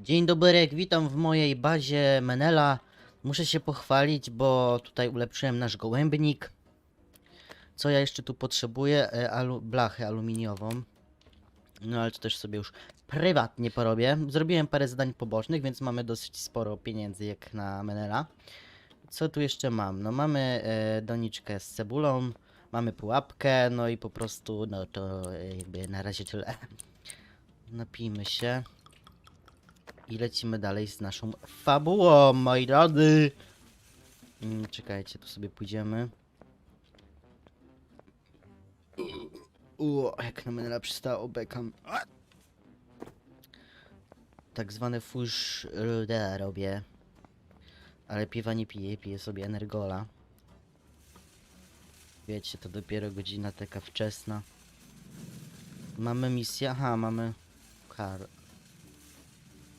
Dzień dobry, witam w mojej bazie Menela. Muszę się pochwalić, bo tutaj ulepszyłem nasz gołębnik. Co ja jeszcze tu potrzebuję? E, Alu blachę aluminiową. No ale to też sobie już prywatnie porobię. Zrobiłem parę zadań pobocznych, więc mamy dosyć sporo pieniędzy jak na Menela. Co tu jeszcze mam? No mamy e, doniczkę z cebulą, mamy pułapkę, no i po prostu, no to e, jakby na razie tyle. Napijmy się. I lecimy dalej z naszą fabułą, moi drodzy. Mm, czekajcie, tu sobie pójdziemy. Uuu, jak na mnie przystało, bekam. Tak zwane fusz rude robię. Ale piwa nie piję, piję sobie energola. Wiecie, to dopiero godzina taka wczesna. Mamy misję, aha, mamy... Kar...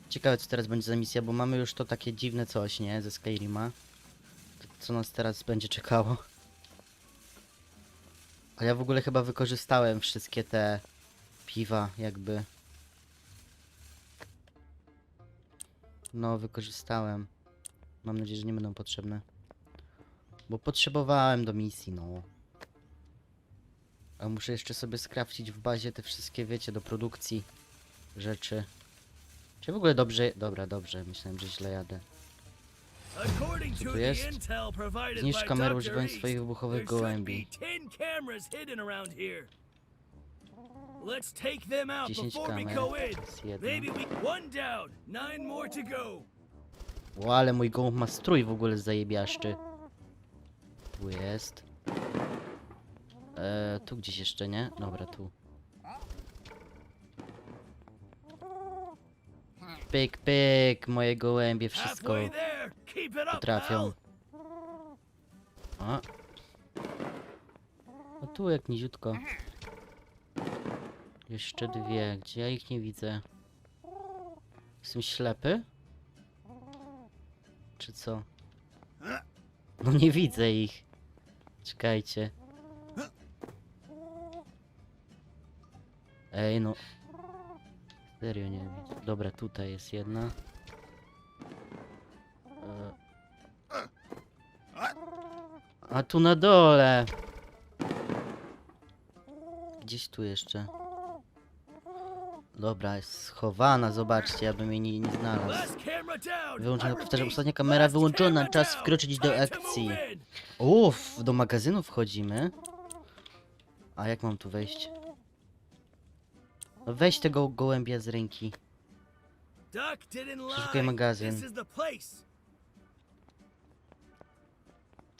Ciekawe co teraz będzie za misja, bo mamy już to takie dziwne coś, nie? Ze Skyrima. Co nas teraz będzie czekało. Ale ja w ogóle chyba wykorzystałem wszystkie te piwa, jakby. No, wykorzystałem. Mam nadzieję, że nie będą potrzebne. Bo potrzebowałem do misji, no. A muszę jeszcze sobie skrafcić w bazie te wszystkie, wiecie, do produkcji rzeczy. Czy w ogóle dobrze... Dobra, dobrze, myślałem, że źle jadę. Co tu jest? Zniszcz kamerę używając swoich wybuchowych gołębi. be 10 cameras hidden around here. Let's take them out 10 before we kamer. go in. To jest jedno. Maybe we one down, nine more to go. O, ale mój gołąb ma strój w ogóle zajebiaszczy. Tu jest. E, tu gdzieś jeszcze, nie? Dobra, tu. Pyk, pyk, moje gołębie, wszystko potrafią. O. O tu jak niziutko. Jeszcze dwie, gdzie ja ich nie widzę. Jestem ślepy? Czy co? No nie widzę ich. Czekajcie. Ej no. Serio nie widzę. Dobra, tutaj jest jedna. E, A tu na dole. Gdzieś tu jeszcze. Dobra, jest schowana, zobaczcie, ja bym jej nie, nie znalazł. Wyłączona, powtarzam, ostatnia kamera wyłączona, czas wkroczyć do akcji. Uff, do magazynu wchodzimy. A jak mam tu wejść? Weź tego gołębia z ręki. Przeszukaj magazyn.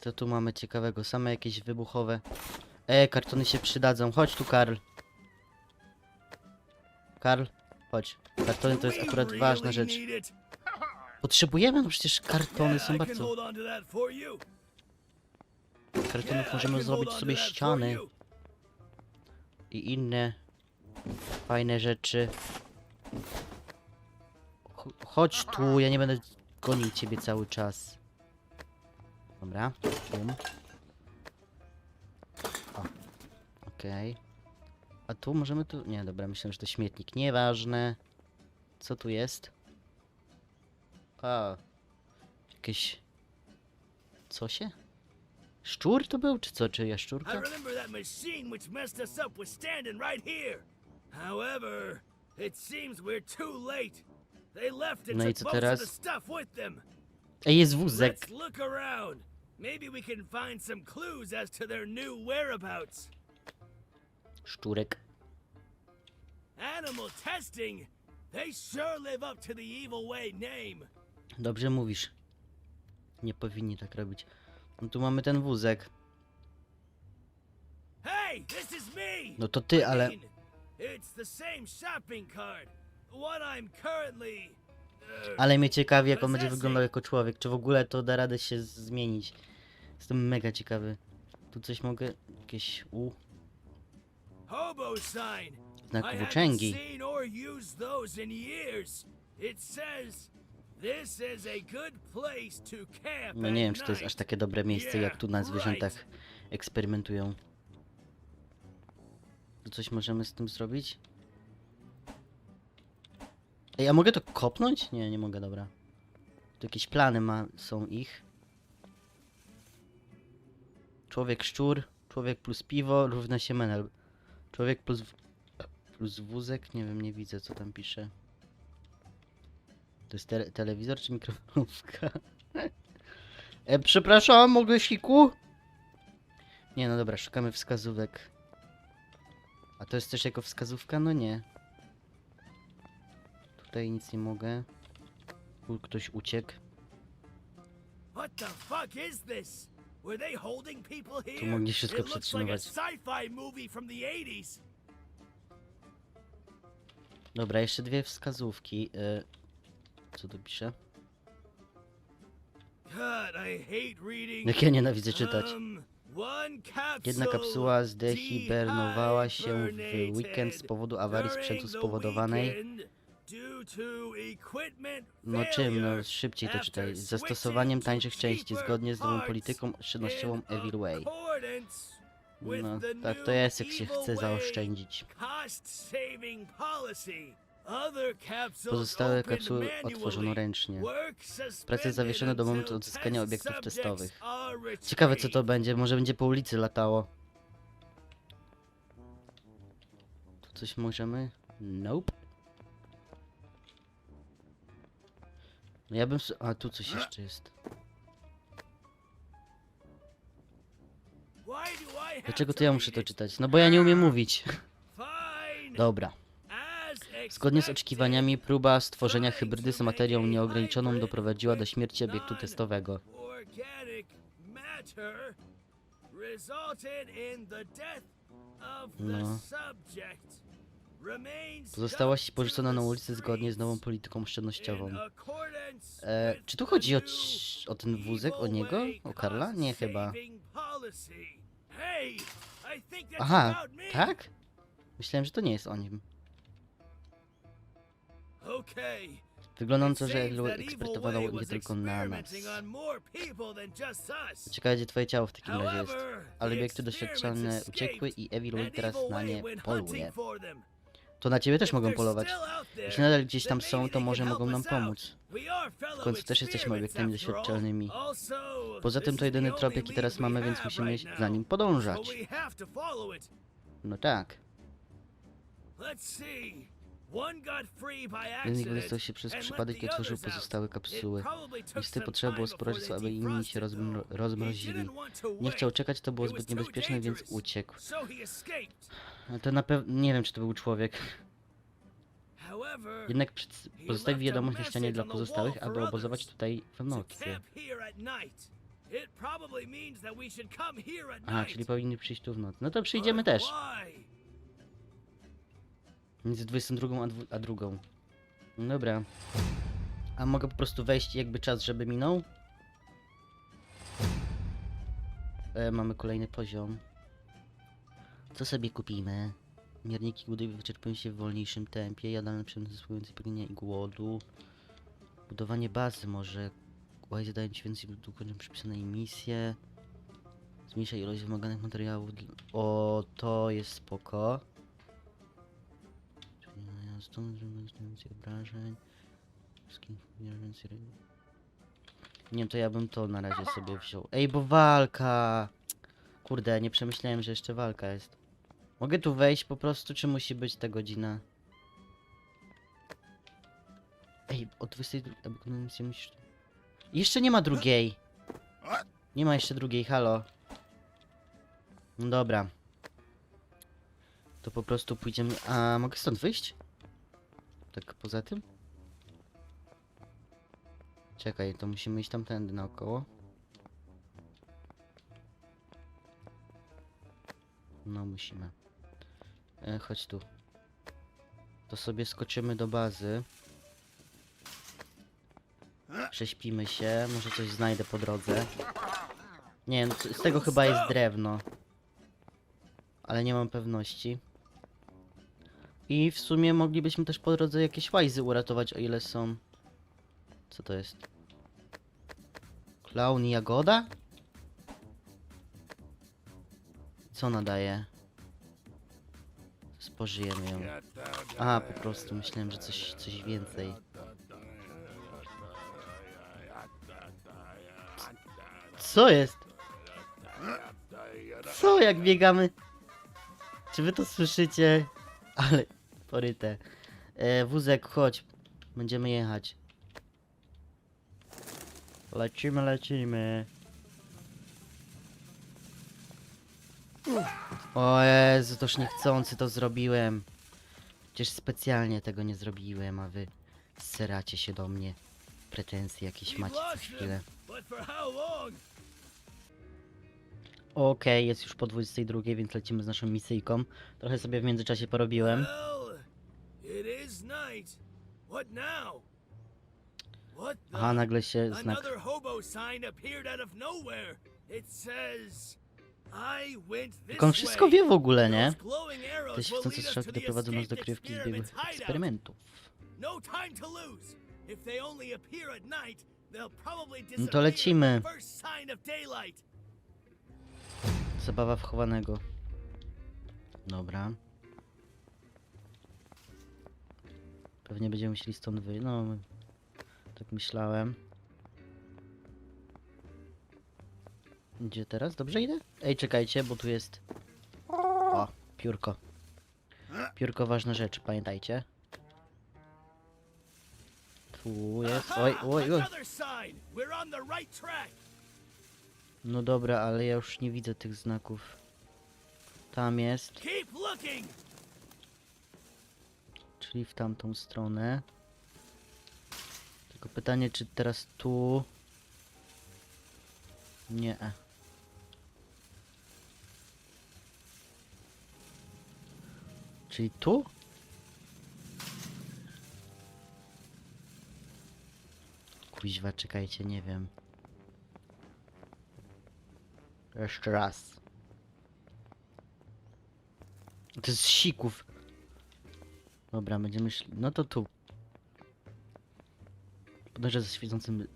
Co tu mamy ciekawego? Same jakieś wybuchowe. E, kartony się przydadzą. Chodź tu, Karl. Karl, chodź. Kartony to jest akurat ważna rzecz. Potrzebujemy, no przecież kartony są bardzo... Kartonów możemy zrobić sobie ściany i inne fajne rzeczy. Ch- Chodź tu, ja nie będę gonił ciebie cały czas. Dobra, bum. Okej. A tu możemy tu... Nie, dobra, myślałem, że to śmietnik. Nieważne. Co tu jest? A, jakieś... Co się? Szczur to był, czy co? Czy I jaszczurka? remember that machine which messed us up was standing right here. However, it seems we're too late. They left and No i took co most of teraz? the stuff with them. Ej, jest wózek. Let's look around. Maybe we can find some clues as to their new whereabouts. Szczurek. Animal testing. They sure live up to the Evil Way name. Dobrze mówisz. Nie powinni tak robić. No tu mamy ten wózek. Hey, this is me. No to ty, ale... I mean, it's the same shopping cart. What I'm currently. uh, Ale mnie ciekawi, jak on będzie wyglądał jako człowiek. Czy w ogóle to da radę się zmienić. Jestem mega ciekawy. Tu coś mogę... Jakieś... U... hobo sign. Znak I haven't włóczęgi. seen or used those in years. It says this is a good place to camp. No nie wiem, czy to jest aż night." takie dobre miejsce, jak tu na zwierzętach eksperymentują. Tu coś możemy z tym zrobić? Ej, a mogę to kopnąć? Nie, nie mogę, dobra. Tu jakieś plany ma, są ich. Człowiek szczur, człowiek plus piwo równa się menel. Człowiek plus, plus wózek, nie wiem, nie widzę co tam pisze. To jest te telewizor czy mikrofalówka? e, przepraszam, mogę siku? Nie, no dobra, szukamy wskazówek. A to jest też jako wskazówka? No nie. Tutaj nic nie mogę. Tu ktoś uciekł. What the fuck is this? Were they holding people Tu here? mogli wszystko przetrzymywać. sci-fi movie from the 80s. Dobra, jeszcze dwie wskazówki. Y, co tu pisze? God, I hate reading. Jak ja nienawidzę czytać. Um, Jedna kapsuła zdehibernowała się w weekend z powodu awarii sprzętu spowodowanej. No czym? No szybciej to czytaj. Z zastosowaniem to tańszych części zgodnie z nową polityką oszczędnościową Evil Way. No tak to jest jak się chce zaoszczędzić. Pozostałe kapsuły otworzono ręcznie. Prace zawieszone do momentu odzyskania obiektów testowych. Ciekawe co to będzie, może będzie po ulicy latało. Tu coś możemy? Nope. No ja bym... A, tu coś jeszcze jest. Dlaczego to ja muszę to czytać? No bo ja nie umiem mówić. Dobra. Zgodnie z oczekiwaniami próba stworzenia hybrydy z materią nieograniczoną doprowadziła do śmierci obiektu testowego. No. Pozostałość porzucona na ulicy zgodnie z nową polityką oszczędnościową. E, czy tu chodzi o, o ten wózek, o niego? O Karla? Nie chyba. Aha, tak? Myślałem, że to nie jest o nim. Wygląda na to, że eksperymentował Way nie tylko na nas. Ciekawe, gdzie twoje ciało w takim razie jest. Ale obiekty doświadczalne uciekły i Evil teraz na nie poluje. To na ciebie też mogą polować. Jeśli nadal gdzieś tam są, to może mogą nam pomóc. W końcu też jesteśmy obiektami doświadczalnymi. Poza tym to jedyny trop, jaki teraz mamy, więc musimy za nim podążać. No tak. Let's see. Jeden dostał się przez przypadek i otworzył pozostałe kapsuły. some potrzeba było they aby inni się rozmrozili. Nie chciał czekać, to było zbyt niebezpieczne, więc uciekł. Ale to na pewno... nie wiem, czy to był człowiek. Jednak przed- he pozostawi left a wiadomość na ścianie dla pozostałych, aby obozować tutaj w nocy. A, czyli powinni przyjść tu w nocy. No to przyjdziemy też. Między 22 a, dwu- a drugą. No Dobra. A mogę po prostu wejść jakby czas, żeby minął? E, mamy kolejny poziom. Co sobie kupimy? Mierniki głodu wyczerpują się w wolniejszym tempie. Jadalne przemysł zyskujący pragnienia i głodu. Budowanie bazy może. Łaj zadają ci więcej ukończą przypisane misje. Zmniejsza ilość wymaganych materiałów. O, to jest spoko. Stąd więcej obrażeń. Więcej... Nie to ja bym to na razie sobie wziął. Ej, bo walka! Kurde, nie przemyślałem, że jeszcze walka jest. Mogę tu wejść po prostu, czy musi być ta godzina? Ej, o 22... albo konwencję musisz... Jeszcze nie ma drugiej! Nie ma jeszcze drugiej, halo. No dobra. To po prostu pójdziemy... A, mogę stąd wyjść? Tak poza tym? Czekaj, to musimy iść tamtędy naokoło. No musimy. E, chodź tu. To sobie skoczymy do bazy. Prześpimy się, może coś znajdę po drodze. Nie z z tego chyba jest drewno. Ale nie mam pewności. I w sumie moglibyśmy też po drodze jakieś łajzy uratować, o ile są. Co to jest? Klaun i jagoda? Co ona daje? To jest spożyjemy ją. A, po prostu myślałem, że coś, coś więcej. Co jest? Co, jak biegamy? Czy wy to słyszycie? Ale poryte. E, wózek, chodź. Będziemy jechać. Lecimy, lecimy. O Jezu, toż niechcący to zrobiłem. Przecież specjalnie tego nie zrobiłem, a wy seracie się do mnie. Pretensje jakieś macie co chwilę. Okej, jest już po 22, więc lecimy z naszą misyjką. Trochę sobie w międzyczasie porobiłem. It is night. What now? What the? Aha, nagle się znak... Another hobo sign appeared out of nowhere. It says, I went this Jak on wszystko way. wie w ogóle, nie? Those glowing arrows Te will świecące lead us strzałki to the doprowadzą nas do escaped kryjówki zbiegłych experiment's hideout. eksperymentów. No time to lose. If they only appear at night, they'll probably No to disappear lecimy. the first sign of daylight. Zabawa w chowanego. Dobra. Pewnie będziemy musieli stąd wyjść. No, tak myślałem. Gdzie teraz? Dobrze idę? Ej, czekajcie, bo tu jest... O, piórko. Piórko ważna rzecz, pamiętajcie. Tu jest... Oj, oj, oj. No dobra, ale ja już nie widzę tych znaków. Tam jest. Czyli w tamtą stronę. Tylko pytanie, czy teraz tu... Nie. Czyli tu? Kuźwa, czekajcie, nie wiem. Jeszcze raz. To jest sików. Dobra, będziemy. No to tu. Podejrzę ze świecącym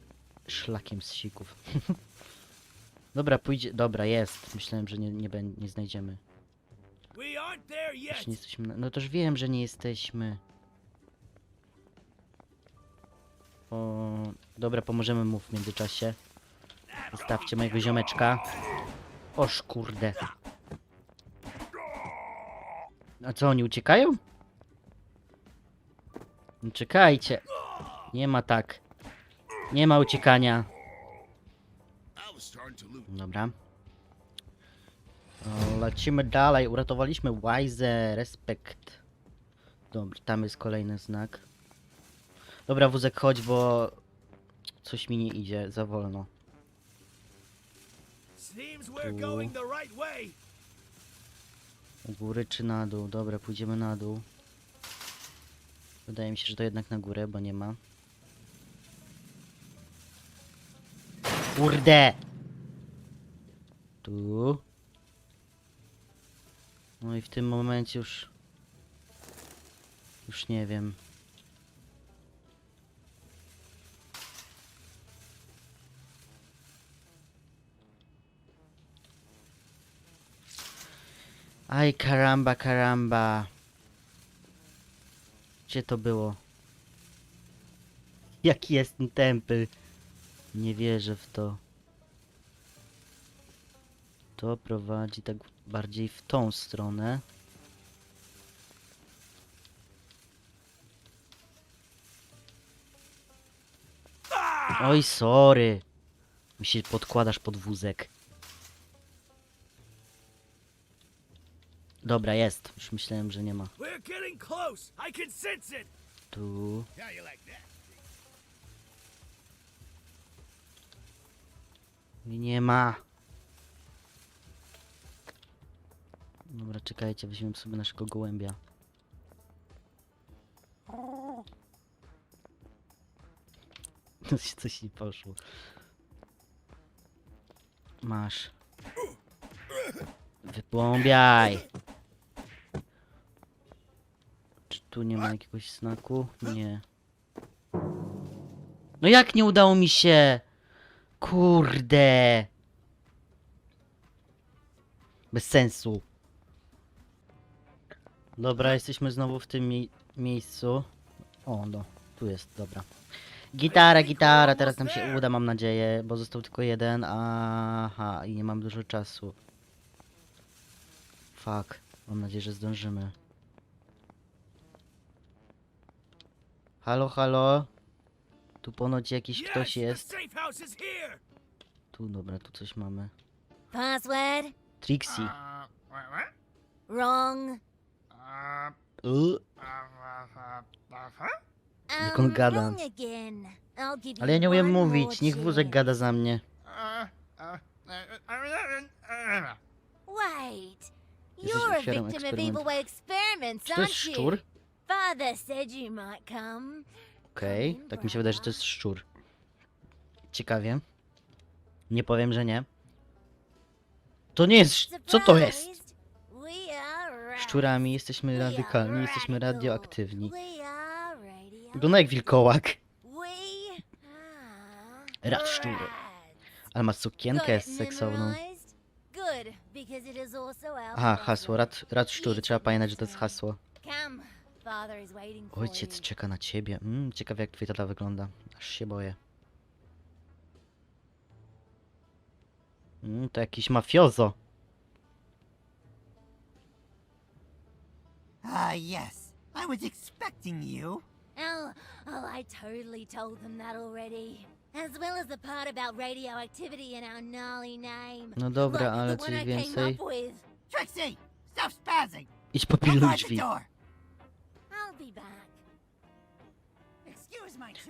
szlakiem z sików. Dobra, pójdzie. Dobra, jest. Myślałem, że nie, nie, nie znajdziemy. Już nie jesteśmy. Na... No toż wiem, że nie jesteśmy. O, dobra, pomożemy mu w międzyczasie. Zostawcie mojego ziomeczka. Oż kurde. A co, oni uciekają? No Czekajcie. Nie ma tak. Nie ma uciekania. Dobra. O, lecimy dalej. Uratowaliśmy Wise. Respekt. Dobra, tam jest kolejny znak. Dobra, wózek, chodź, bo coś mi nie idzie za wolno. Tu. U góry czy na dół? Dobra, pójdziemy na dół. Wydaje mi się, że to jednak na górę, bo nie ma. Kurde! Tu. No i w tym momencie już... Już nie wiem. Aj, karamba, karamba. Gdzie to było? Jaki jest ten tempel? Nie wierzę w to. To prowadzi tak bardziej w tą stronę. Oj, sorry. Mi się podkładasz pod wózek. Dobra, jest. Już myślałem, że nie ma. Tu. Nie ma. Dobra, czekajcie, weźmiemy sobie naszego gołębia. Coś, coś nie poszło. Masz. Wypłąbiaj! Czy tu nie ma jakiegoś znaku? Nie. No jak nie udało mi się? Kurde. Bez sensu. Dobra, jesteśmy znowu w tym mie miejscu. O, no, tu jest, dobra. Gitara, gitara, teraz nam się uda, mam nadzieję, bo został tylko jeden. Aha, i nie mam dużo czasu. Fuck, mam nadzieję, że zdążymy. Halo, halo? Tu ponoć jakiś ktoś jest. Tu, dobra, tu coś mamy. Password? Trixie. Uh? Wrong. Huh? Jak on Um, gada. I'll give Ale ja nie umiem mówić, niech wózek gada za mnie. Wait. Jesteś You're a victim of evil way experiments, aren't you? Father said you might come. Okej, tak mi się wydaje, że to jest szczur. Ciekawie. Nie powiem, że nie. To nie jest. sz- Co to jest? Surprised? We are right. Szczurami jesteśmy radykalni, jesteśmy radioaktywni. We are radio. Wygląda jak wilkołak. We are Rad szczur. rad. Ale ma Got sukienkę it seksowną. memorized? Good, because it is also our Aha, hasło. Rad, rad szczury. Trzeba pamiętać, że to jest hasło. Come, father is waiting for Ojciec czeka na ciebie. Mm, ciekawe jak twój tata wygląda. Aż się boję. Mm, to jakiś mafiozo. Ah, yes. I was expecting you. Oh, oh, I totally told them that already. As well as the part about radioactivity in our gnarly name. No dobra, Like ale the one coś I więcej. came up with. Trixie, stop spazzing. Idź I'll popilnuj guard the drzwi. door.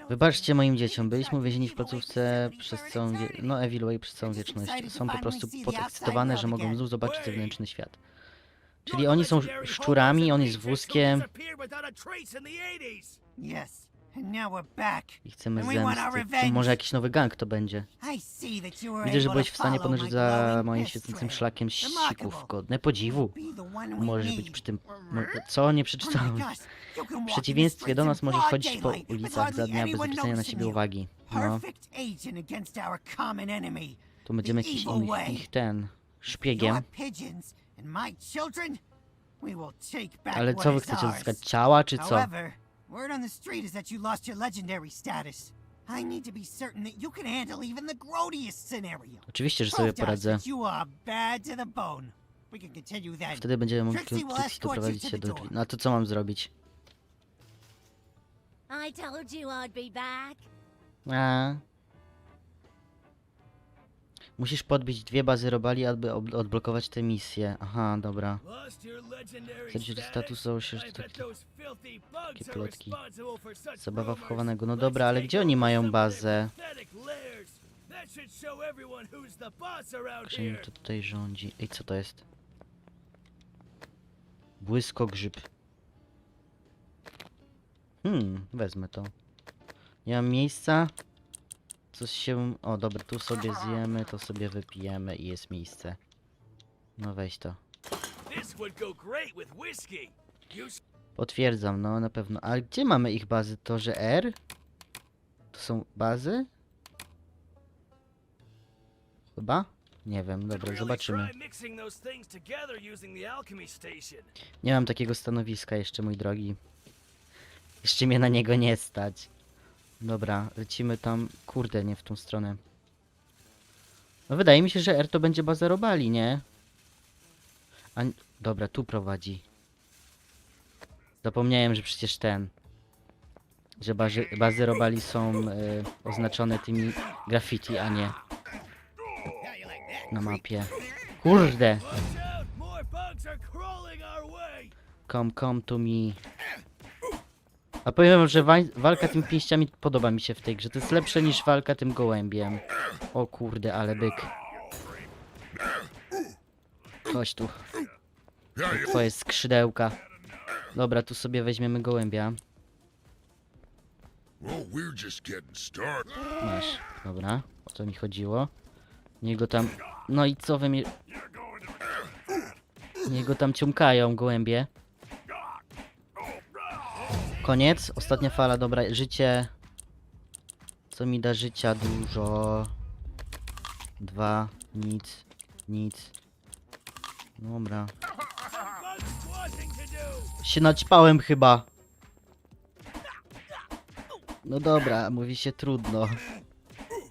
Wybaczcie moim dzieciom, byliśmy uwięzieni w placówce przez całą wie... no Evil Way przez całą wieczność. Są po prostu podekscytowane, że mogą znów zobaczyć zewnętrzny świat. Czyli oni są szczurami, on jest wózkiem Yes, i chcemy zemsty. Revenge. może jakiś nowy gang to będzie. Widzę, że byłeś w stanie podążyć za moim świecącym szlakiem. Remarkable. Godne podziwu. Możesz być przy tym... Co? Nie Oh przeczytałem. walk W przeciwieństwie do nas możesz chodzić po ulicach za dnia bez zwrócenia na siebie uwagi. No, to będziemy jakiś ich, ten... Szpiegiem. Ale co wy chcecie zyskać? Ciała czy co? Word on the street is that you lost your legendary status. I need to be certain that you can handle even the grodiest scenario. Oczywiście, że sobie Prove to us poradzę. that you are bad to the bone. We can continue then. Wtedy będziemy mogli Trixie will Trixie escort you doprowadzić to się the do door. drzwi. No a to co mam zrobić? I told you I'd be back. A. Musisz podbić dwie bazy robali, aby odblokować tę misję. Aha, dobra. Stracił status, założył się, takie- takie plotki. Zabawa wchowanego. No dobra, ale gdzie oni mają bazę? Krzyń to tutaj rządzi. Ej, co to jest? Błyskogrzyb. Hmm, wezmę to. Nie mam miejsca. Coś się... O, dobra, tu sobie zjemy, to sobie wypijemy i jest miejsce. No weź to. Potwierdzam, no na pewno. Ale gdzie mamy ich bazy? To, że R? To są bazy? Chyba? Nie wiem, dobra, zobaczymy. Nie mam takiego stanowiska jeszcze, mój drogi. Jeszcze mnie na niego nie stać. Dobra, lecimy tam. Kurde, nie w tą stronę. No wydaje mi się, że R to będzie baza robali, nie? A, dobra, tu prowadzi. Zapomniałem, że przecież ten. Że bazy, robali są e, oznaczone tymi graffiti, a nie na mapie. Kurde! Come, come to me. A powiem wam, że wań- walka tymi pięściami podoba mi się w tej grze. To jest lepsze niż walka tym gołębiem. O kurde, ale byk. Chodź tu. Twoje skrzydełka. Dobra, tu sobie weźmiemy gołębia. Masz. Dobra, o co mi chodziło. Niech go tam... No i co wy mi... Niech go tam ciumkają, gołębie. Koniec, ostatnia fala, dobra, życie... Co mi da życia? Dużo... Dwa, nic, nic. Dobra. Się naćpałem chyba. No dobra, mówi się trudno.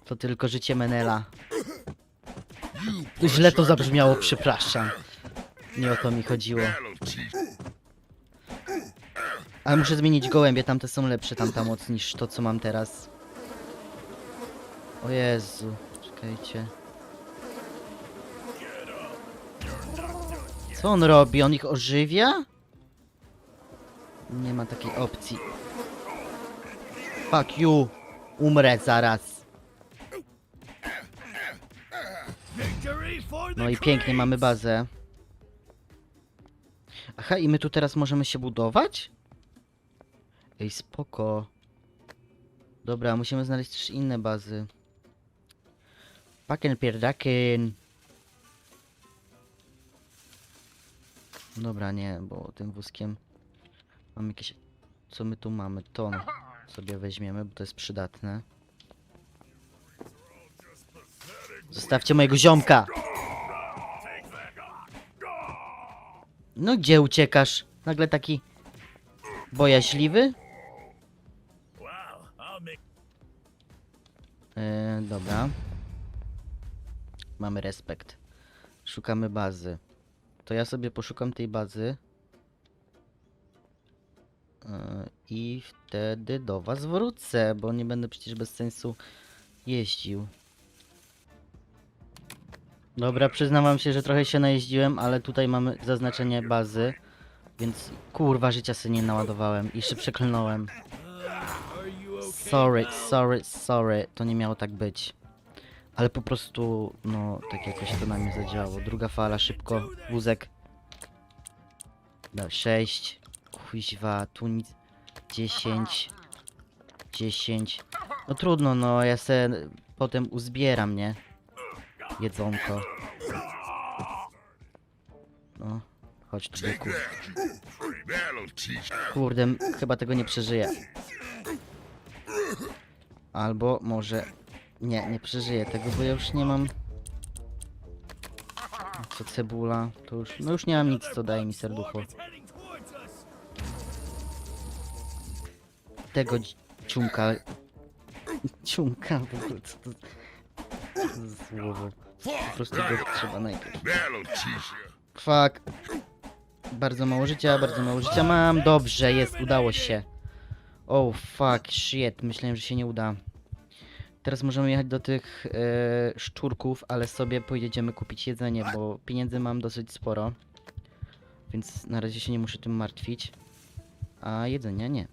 To tylko życie Menela. Źle to zabrzmiało, przepraszam. Nie o to mi chodziło. Ale muszę zmienić gołębie, tamte są lepsze, tamta moc niż to co mam teraz. O Jezu, czekajcie. Co on robi? On ich ożywia? Nie ma takiej opcji. Fuck you! Umrę zaraz. No i pięknie, mamy bazę. Aha, i my tu teraz możemy się budować? Ej, spoko. Dobra, musimy znaleźć też inne bazy. Paken pierdaken. Dobra, nie, bo tym wózkiem mam jakieś... Co my tu mamy? To sobie weźmiemy, bo to jest przydatne. Zostawcie mojego ziomka! No gdzie uciekasz? Nagle taki bojaźliwy? E, dobra. Mamy respekt. Szukamy bazy. To ja sobie poszukam tej bazy. E, I wtedy do was wrócę, bo nie będę przecież bez sensu jeździł. Dobra, przyznam wam się, że trochę się najeździłem, ale tutaj mamy zaznaczenie bazy. Więc kurwa życia sobie nie naładowałem. I jeszcze przeklnąłem. Sorry, sorry, sorry. To nie miało tak być. Ale po prostu, no, tak jakoś to na mnie zadziałało. Druga fala, szybko. Wózek. No, 6. Kuźwa, tu nic. 10. 10. No trudno, no, ja se potem uzbieram, nie? Jedzonko. No, chodź tu. Kurde, chyba tego nie przeżyję. Albo może... Nie, nie przeżyję tego, bo ja już nie mam... Co cebula, to już... No już nie mam nic, co daje mi serducho. Tego ciumka... Ciumka, w ogóle, co to... słowo? Po prostu go trzeba najpierw... Fuck. Bardzo mało życia, bardzo mało życia mam. Dobrze, jest, udało się. Oh fuck, shit, myślałem, że się nie uda. Teraz możemy jechać do tych e, szczurków, ale sobie pojedziemy kupić jedzenie, bo pieniędzy mam dosyć sporo. Więc na razie się nie muszę tym martwić. A jedzenia nie.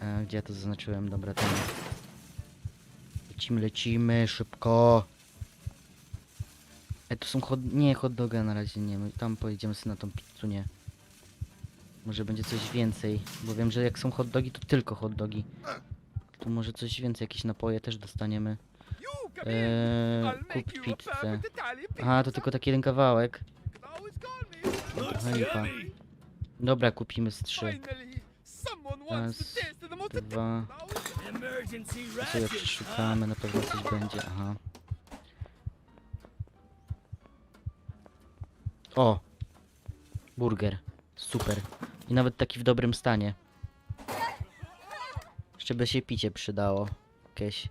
E, gdzie ja to zaznaczyłem? Dobra, tam. Lecimy, lecimy, szybko. E, to są hot... Nie, hot doga na razie nie. My tam pojedziemy sobie na tą pizzę, nie. Może będzie coś więcej, bo wiem, że jak są hot dogi, to tylko hot dogi. Tu może coś więcej, jakieś napoje też dostaniemy. Eee, kup pizzę. Aha, to tylko taki jeden kawałek. Looks Trochę lipa. yummy. Dobra, kupimy z trzy. Raz, dwa. Rations, huh? przeszukamy, na pewno coś będzie, aha. O! Burger. Super. I nawet taki w dobrym stanie. Jeszcze by się picie przydało. Jakieś.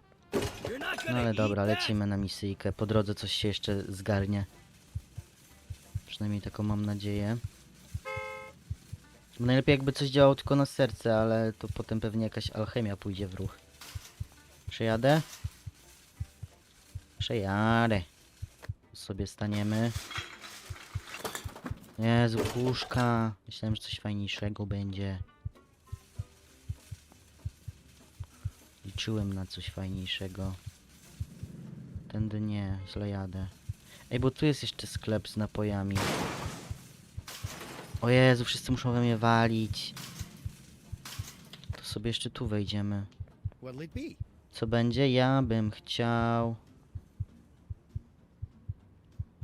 No ale dobra, lecimy na misyjkę. Po drodze coś się jeszcze zgarnie. Przynajmniej taką mam nadzieję. Najlepiej jakby coś działało tylko na serce, ale to potem pewnie jakaś alchemia pójdzie w ruch. Przejadę? Przejadę. Sobie staniemy. Jezu, puszka. Myślałem, że coś fajniejszego będzie. Liczyłem na coś fajniejszego. Tędy nie, źle jadę. Ej, bo tu jest jeszcze sklep z napojami. O Jezu, wszyscy muszą we mnie walić. To sobie jeszcze tu wejdziemy. Co będzie? Ja bym chciał...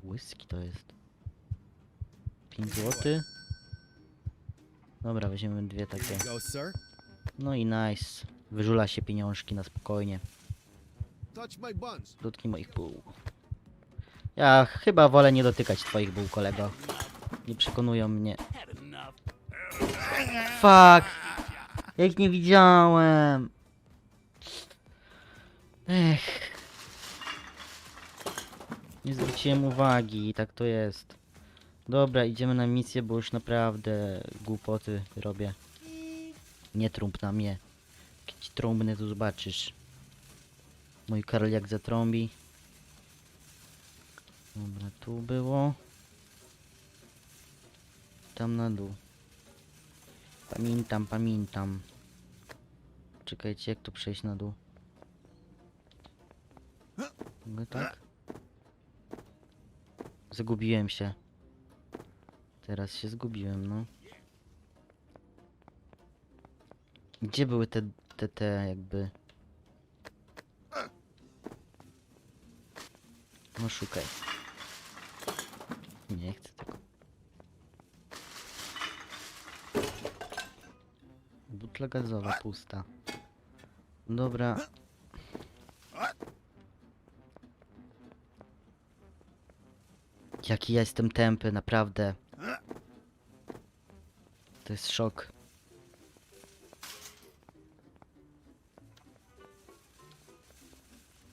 Whisky to jest. 5 zł. Dobra, weźmiemy dwie takie. No i nice. Wyżula się pieniążki na spokojnie. Dotknij moich buł. Ja chyba wolę nie dotykać twoich buł, kolego. Nie przekonują mnie. Fuck! Ja ich nie widziałem. Ech. Nie zwróciłem uwagi, tak to jest. Dobra, idziemy na misję, bo już naprawdę głupoty robię. Nie trąb na mnie. Jakieś trąbny tu zobaczysz. Mój Karol jak zatrąbi. Dobra, tu było. Tam na dół. Pamiętam, pamiętam. Czekajcie, jak tu przejść na dół? Mogę tak? Zagubiłem się. Teraz się zgubiłem, no. Gdzie były te, te, te jakby... No szukaj. Nie chcę tego. Butla gazowa pusta. Dobra. Jaki ja jestem tępy, naprawdę. To jest szok.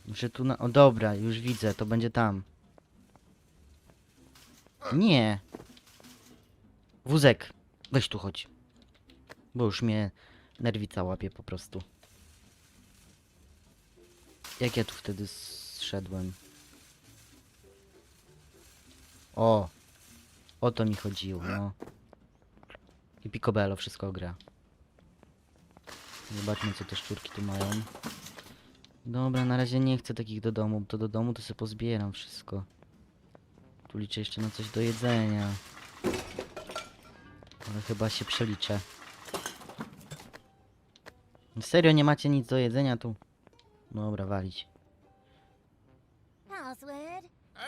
Muszę tu na... O dobra, już widzę, to będzie tam. Nie. Wózek, weź tu chodź. Bo już mnie nerwica łapie po prostu. Jak ja tu wtedy zszedłem? O! O to mi chodziło, no. I Picobello wszystko gra. Zobaczmy co te szczurki tu mają. Dobra, na razie nie chcę takich do domu, bo to do domu to sobie pozbieram wszystko. Tu liczę jeszcze na coś do jedzenia. Ale chyba się przeliczę. Serio, nie macie nic do jedzenia tu? Dobra, walić.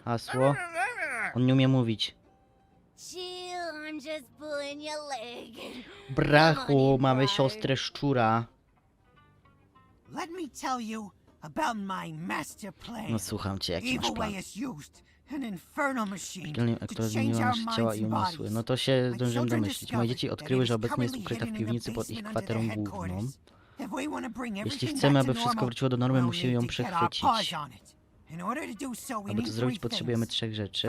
Hasło? On nie umie mówić. Brachu, mamy siostrę szczura. Let me tell you about my master plan. No słucham cię, jaki masz plan? Our nasze ciała minds i umysły. No to się zdążyłem domyślić. Moje dzieci odkryły, że obecnie jest ukryta w piwnicy pod ich kwaterą główną. headquarters. If we wanna bring Jeśli everything chcemy, aby to wszystko normal, wróciło do normy, musimy ją to get our przechwycić. Aby need to zrobić, potrzebujemy trzech rzeczy.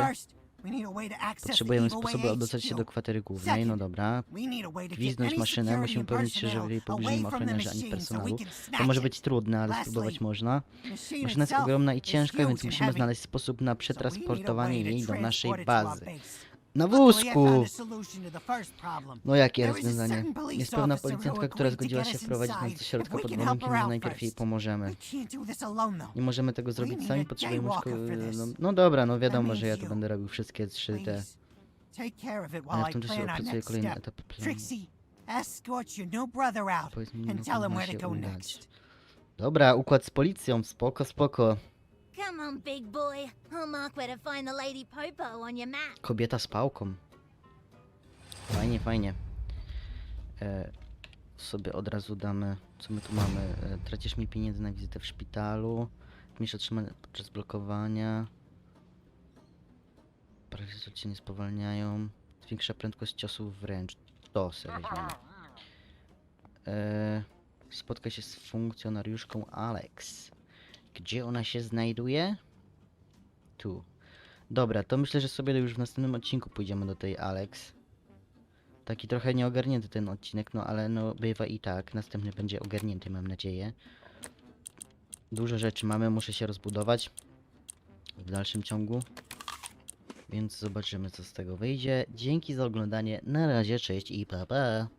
Potrzebujemy sposobu, dostać się do kwatery głównej. No dobra. Gwizdnąć maszynę, musimy upewnić się, że personnel jeżeli pobliżu nie ma ani personelu. To może być trudne, ale spróbować można. Maszyna jest ogromna i ciężka, więc musimy znaleźć sposób na przetransportowanie jej do naszej bazy. Na wózku! a to. No jakie a rozwiązanie? Jest pewna policjantka, która to zgodziła się wprowadzić nas do środka pod warunkiem, że najpierw jej pomożemy. Nie możemy tego zrobić sami, a potrzebujemy szko- no, no dobra, no wiadomo, że ja you. będę robił wszystkie trzy te... Ale while w tym czasie opracuję kolejny etap planu. Trixie, escort your new brother out Powiedz mi, and no tell to him ma where się to go udać. next. Dobra, układ z policją, spoko, spoko. Come on, big boy. I'll mark where to find the Lady Popo on your map. Kobieta z pałką. Fajnie, fajnie. E, sobie od razu damy, co my tu mamy. E, tracisz mi pieniędzy na wizytę w szpitalu. Misz otrzymane podczas blokowania. Że cię nie spowalniają. Zwiększa prędkość ciosów wręcz. To sobie weźmiemy. E, spotkaj się z funkcjonariuszką Alex. Gdzie ona się znajduje? Tu. Dobra, to myślę, że sobie już w następnym odcinku pójdziemy do tej Alex. Taki trochę nieogarnięty ten odcinek, no ale no bywa i tak. Następny będzie ogarnięty, mam nadzieję. Dużo rzeczy mamy, muszę się rozbudować w dalszym ciągu. Więc zobaczymy co z tego wyjdzie. Dzięki za oglądanie. Na razie, cześć i pa pa.